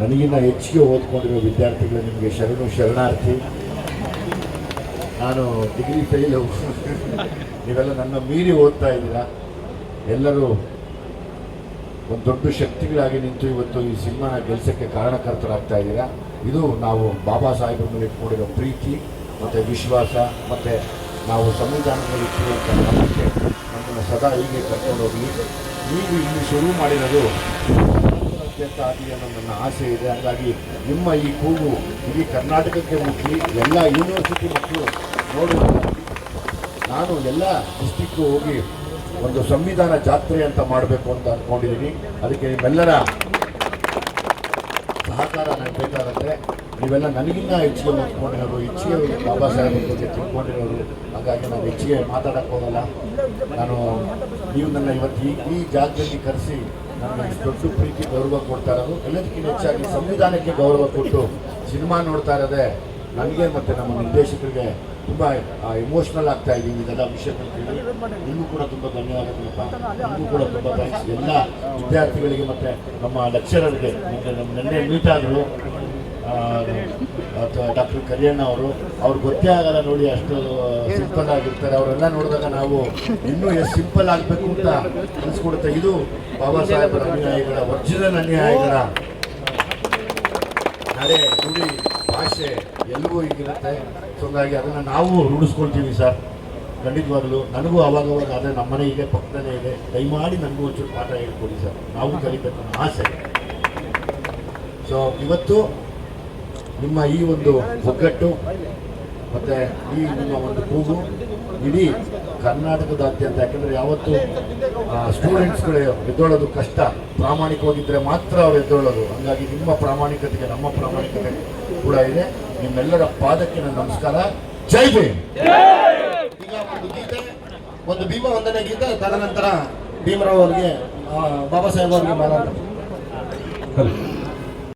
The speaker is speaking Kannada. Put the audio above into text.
ನನಗಿನ್ನ ಹೆಚ್ಚಿಗೆ ಓದ್ಕೊಂಡಿರೋ ವಿದ್ಯಾರ್ಥಿಗಳು ನಿಮಗೆ ಶರಣು ಶರಣಾರ್ಥಿ. ನಾನು ಡಿಗ್ರಿ ಫೇಲು ನೀವೆಲ್ಲ ನನ್ನ ಮೀರಿ ಓದ್ತಾ ಇದ್ದೀರಾ? ಎಲ್ಲರೂ ಒಂದು ದೊಡ್ಡ ಶಕ್ತಿಗಳಾಗಿ ನಿಂತು ಇವತ್ತು ಈ ಸಿನಿಮಾನ ಗೆಲ್ಸಕ್ಕೆ ಕಾರಣಕರ್ತರಾಗ್ತಾ ಇದ್ದೀರಾ? ಇದು ನಾವು ಬಾಬಾ ಸಾಹೇಬ್ ಮೇಲೆ ಇಟ್ಕೊಂಡಿರೋ ಪ್ರೀತಿ ಮತ್ತು ವಿಶ್ವಾಸ ಮತ್ತು ನಾವು ಸಂವಿಧಾನದಲ್ಲಿ ಇಟ್ಟಿರುವಂಥ ನಂಬಿಕೆ ನಮ್ಮನ್ನು ಸದಾ ಹೀಗೆ ಕರ್ಕೊಂಡು ಹೋಗಿ ನೀವು ಇಲ್ಲಿ ಶುರು ಮಾಡಿರೋದು ಅತ್ಯಂತ ಆಗಲಿ ಅನ್ನೋ ನನ್ನ ಆಸೆ ಇದೆ. ಹಾಗಾಗಿ ನಿಮ್ಮ ಈ ಕೂಗು ಇಡೀ ಕರ್ನಾಟಕಕ್ಕೆ ಮುಟ್ಟಿ, ಎಲ್ಲ ಯೂನಿವರ್ಸಿಟಿ ಮಕ್ಕಳು ನೋಡುವ ನಾನು ಎಲ್ಲ ಡಿಸ್ಟಿಕ್ಕು ಹೋಗಿ ಒಂದು ಸಂವಿಧಾನ ಜಾತ್ರೆ ಅಂತ ಮಾಡಬೇಕು ಅಂತ ಅಂದ್ಕೊಂಡಿದ್ದೀನಿ ಅದಕ್ಕೆ ನಿಮ್ಮೆಲ್ಲರ ಸಹಕಾರ ನನಗೆ ಬೇಕಾಗುತ್ತೆ ನೀವೆಲ್ಲ ನನಗಿನ್ನ ಹೆಚ್ಚಿಗೆ ಓದ್ಕೊಂಡಿರೋರು ಹೆಚ್ಚಿಗೆ ಬಾಬಾ ಸಾಹೇಬ್ ಬಗ್ಗೆ ತಿಳ್ಕೊಂಡಿರೋರು. ಹಾಗಾಗಿ ನಾನು ಹೆಚ್ಚಿಗೆ ಮಾತಾಡೋಕ್ಕೋಗಲ್ಲ. ನಾನು ನೀವು ನನ್ನ ಇವತ್ತು ಈ ಈ ಜಾಗದಲ್ಲಿ ಕರೆಸಿ ದೊಡ್ಡ ಪ್ರೀತಿ ಗೌರವ ಕೊಡ್ತಾ ಇರೋದು. ಎಲ್ಲದಕ್ಕಿಂತ ಹೆಚ್ಚಾಗಿ ಸಂವಿಧಾನಕ್ಕೆ ಗೌರವ ಕೊಟ್ಟು ಸಿನಿಮಾ ನೋಡ್ತಾ ಇರೋದೇ ನನಗೆ ಮತ್ತು ನಮ್ಮ ನಿರ್ದೇಶಕರಿಗೆ ತುಂಬ ಇಮೋಷ್ನಲ್ ಆಗ್ತಾ ಇದ್ದೀವಿ ಇದೆಲ್ಲ ವಿಷಯಗಳು ಕೇಳಿ. ನಿಮಗೂ ಕೂಡ ತುಂಬ ಧನ್ಯವಾದಗಳಪ್ಪ. ನಿಮಗೂ ಕೂಡ ತುಂಬ ಥ್ಯಾಂಕ್ಸ್ ಎಲ್ಲ ವಿದ್ಯಾರ್ಥಿಗಳಿಗೆ ಮತ್ತು ನಮ್ಮ ಲೆಕ್ಚರರ್ಗೆ ಮತ್ತು ನಮ್ಮ ನೆನ್ನೆ ಮೀಟ್ ಆದರು ಡಾಕ್ಟರ್ ಕರಿಯಣ್ಣ ಅವರು, ಅವ್ರು ಗೊತ್ತೇ ಆಗಲ್ಲ ನೋಡಿ ಅಷ್ಟು ಸಿಂಪಲ್ ಆಗಿರ್ತಾರೆ. ಅವರೆಲ್ಲ ನೋಡಿದಾಗ ನಾವು ಇನ್ನೂ ಎಷ್ಟು ಸಿಂಪಲ್ ಆಗಬೇಕು ಅಂತ ಅನಿಸ್ಕೊಡುತ್ತೆ. ಇದು ಬಾಬಾ ಸಾಹೇಬರ ಅನುಯಾಯಿಗಳ ವರ್ಜಿನಲ್ ಅನುಯಾಯಿಗಳ ನಡೆ, ನುಡಿ, ಭಾಷೆ ಎಲ್ಲವೂ ಈಗಿರುತ್ತೆ ಸೊ ಹಾಗಾಗಿ ಅದನ್ನು ನಾವು ರೂಢಿಸ್ಕೊಳ್ತೀವಿ ಸರ್. ಖಂಡಿತವಾಗಲೂ ನನಗೂ ಅವಾಗ ಅವಾಗ ಆದರೆ ನಮ್ಮನೆ ಇದೆ, ಪಕ್ಕದಲ್ಲೇ ಇದೆ. ದಯಮಾಡಿ ನನಗೂ ಒಂಚೂರು ಪಾಠ ಹೇಳ್ಕೊಡಿ ಸರ್. ನಾವು ಕಲಿಬೇಕು ಅನ್ನೋ ಆಸೆ. ಸೊ ಇವತ್ತು ನಿಮ್ಮ ಈ ಒಂದು ಒಗ್ಗಟ್ಟು ಮತ್ತು ಈ ನಿಮ್ಮ ಒಂದು ಕೂಗು ಇಡೀ ಕರ್ನಾಟಕದಾದ್ಯಂತ ಯಾಕಂದರೆ ಯಾವತ್ತು ಸ್ಟೂಡೆಂಟ್ಸ್ಗಳು ಎದ್ದೊಳ್ಳೋದು ಕಷ್ಟ. ಪ್ರಾಮಾಣಿಕವಾಗಿದ್ದರೆ ಮಾತ್ರ ಅವ್ರು ಎದ್ದೊಳ್ಳೋದು ಹಂಗಾಗಿ ನಿಮ್ಮ ಪ್ರಾಮಾಣಿಕತೆಗೆ ನಮ್ಮ ಪ್ರಾಮಾಣಿಕತೆ ಕೂಡ ಇದೆ. ನಿಮ್ಮೆಲ್ಲರ ಪಾದಕ್ಕೆ ನನ್ನ ನಮಸ್ಕಾರ. ಜೈ ಭೀಮ್! ಈಗ ಒಂದು ಗೀತೆ ಒಂದು ಭೀಮ ವಂದನೆ ಗೀತೆ ತದನಂತರ ಭೀಮರಾವ್ ಅವರಿಗೆ ಬಾಬಾ ಸಾಹೇಬ್ ಅವರಿಗೆ ಹಲೋ.